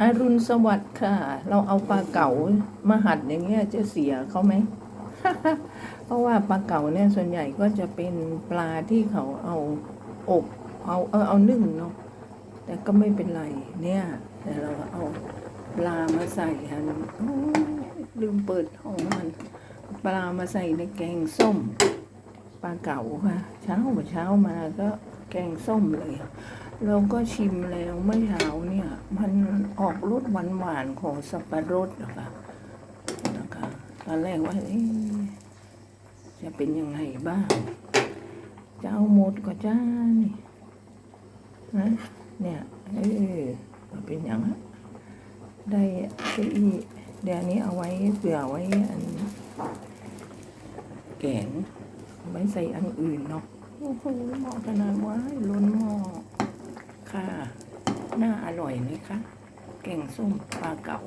อรุณสวัสดิ์ค่ะ เราเอาปลาเก๋ามาหัดอย่างเงี้ยจะเสียเขาไหม เพราะว่าปลาเก๋าเนี่ยส่วนใหญ่ก็จะเป็นปลาที่เขาเอาอบเอาเออเอานึ่งเนาะแต่ก็ไม่เป็นไรเนี่ย แต่เราเอาปลามาใส่ฮันลืมเปิดห้องมันปลามาใส่ในแกงส้มปลาเก๋าค่ะ เช้าเช้ามาก็แกงส้มเลย เราก็ชิมแล้วเมื่อเช้าเนี่ย มันออกรสหวานหวานๆของสับปะรดนะคะนะคะตอนแรกว่าจะเป็นยังไงบ้าง จะเอาหมดก็จ้านี่นะเนี่ยเออเป็นอย่างนั้นได้เก้าอี้เดี๋ยวนี้เอาไว้เผื่อไว้อันแกงไว้ใส่อันอื่นเนาะโอ้โหเหมาะขนาดว่าล้นหม้อค่ะ น่าอร่อยนะคะแกงส้มปลาเก๋า